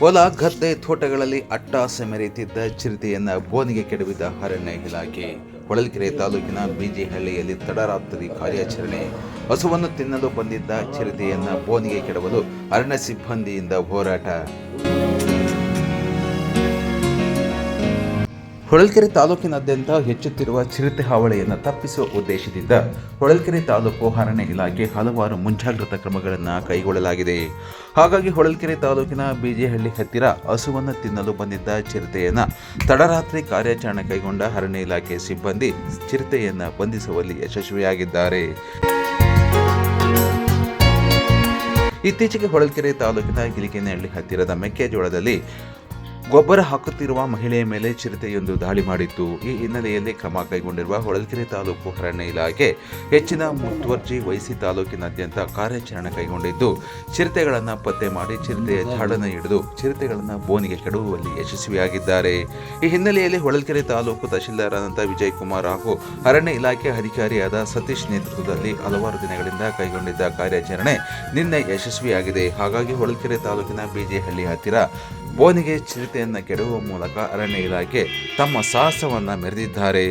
ಹೊಲ ಗದ್ದೆ ತೋಟಗಳಲ್ಲಿ ಅಟ್ಟಾಸೆ ಮೆರೆಯುತ್ತಿದ್ದ ಚಿರತೆಯನ್ನ ಬೋನಿಗೆ ಕೆಡವಿದ ಅರಣ್ಯ ಇಲಾಖೆ. ಹೊಳಲ್ಕೆರೆ ತಾಲೂಕಿನ ಬಿಜಿಹಳ್ಳಿಯಲ್ಲಿ ತಡರಾತ್ರಿ ಕಾರ್ಯಾಚರಣೆ. ಹಸುವನ್ನು ತಿನ್ನಲು ಬಂದಿದ್ದ ಚಿರತೆಯನ್ನ ಬೋನಿಗೆ ಕೆಡವಲು ಅರಣ್ಯ ಸಿಬ್ಬಂದಿಯಿಂದ ಹೋರಾಟ. ಹೊಳಲ್ಕೆರೆ ತಾಲೂಕಿನಾದ್ಯಂತ ಹೆಚ್ಚುತ್ತಿರುವ ಚಿರತೆ ಹಾವಳಿಯನ್ನು ತಪ್ಪಿಸುವ ಉದ್ದೇಶದಿಂದ ಹೊಳಲ್ಕೆರೆ ತಾಲೂಕು ಅರಣ್ಯ ಇಲಾಖೆ ಹಲವಾರು ಮುಂಜಾಗ್ರತಾ ಕ್ರಮಗಳನ್ನು ಕೈಗೊಳ್ಳಲಾಗಿದೆ. ಹಾಗಾಗಿ ಹೊಳಲ್ಕೆರೆ ತಾಲೂಕಿನ ಬಿಜೆಹಳ್ಳಿ ಹತ್ತಿರ ಹಸುವನ್ನು ತಿನ್ನಲು ಬಂದಿದ್ದ ಚಿರತೆಯನ್ನು ತಡರಾತ್ರಿ ಕಾರ್ಯಾಚರಣೆ ಕೈಗೊಂಡ ಅರಣ್ಯ ಇಲಾಖೆ ಸಿಬ್ಬಂದಿ ಚಿರತೆಯನ್ನು ಬಂಧಿಸುವಲ್ಲಿ ಯಶಸ್ವಿಯಾಗಿದ್ದಾರೆ. ಇತ್ತೀಚೆಗೆ ಹೊಳಲ್ಕೆರೆ ತಾಲೂಕಿನ ಗಿಲಿಕೆನಹಳ್ಳಿ ಹತ್ತಿರದ ಮೆಕ್ಕೆಜೋಳದಲ್ಲಿ ಗೊಬ್ಬರ ಹಾಕುತ್ತಿರುವ ಮಹಿಳೆಯ ಮೇಲೆ ಚಿರತೆಯೊಂದು ದಾಳಿ ಮಾಡಿತ್ತು ಈ ಹಿನ್ನೆಲೆಯಲ್ಲಿ ಕ್ರಮ ಕೈಗೊಂಡಿರುವ ಹೊಳಲ್ಕೆರೆ ತಾಲೂಕು ಅರಣ್ಯ ಇಲಾಖೆ ಹೆಚ್ಚಿನ ಮುತುವರ್ಜಿ ವಹಿಸಿ ತಾಲೂಕಿನಾದ್ಯಂತ ಕಾರ್ಯಾಚರಣೆ ಕೈಗೊಂಡಿದ್ದು, ಚಿರತೆಗಳನ್ನು ಪತ್ತೆ ಮಾಡಿ ಚಿರತೆಯ ಜಾಡನ್ನು ಹಿಡಿದು ಚಿರತೆಗಳನ್ನು ಬೋನಿಗೆ ಕೆಡುವಲ್ಲಿ ಯಶಸ್ವಿಯಾಗಿದ್ದಾರೆ. ಈ ಹಿನ್ನೆಲೆಯಲ್ಲಿ ಹೊಳಲ್ಕೆರೆ ತಾಲೂಕು ತಹಶೀಲ್ದಾರಾದಂಥ ವಿಜಯ್ ಕುಮಾರ್ ಹಾಗೂ ಅರಣ್ಯ ಇಲಾಖೆ ಅಧಿಕಾರಿಯಾದ ಸತೀಶ್ ನೇತೃತ್ವದಲ್ಲಿ ಹಲವಾರು ದಿನಗಳಿಂದ ಕೈಗೊಂಡಿದ್ದ ಕಾರ್ಯಾಚರಣೆ ನಿನ್ನೆ ಯಶಸ್ವಿಯಾಗಿದೆ. ಹಾಗಾಗಿ ಹೊಳಲ್ಕೆರೆ ತಾಲೂಕಿನ ಬಿಜೆಹಳ್ಳಿ ಹತ್ತಿರ ಬೋನಿಗೆ ಚಿರತೆಯನ್ನು ಕೆಡವುವ ಮೂಲಕ ಅರಣ್ಯ ಇಲಾಖೆ ತಮ್ಮ ಸಾಹಸವನ್ನು ಮೆರೆದಿದ್ದಾರೆ.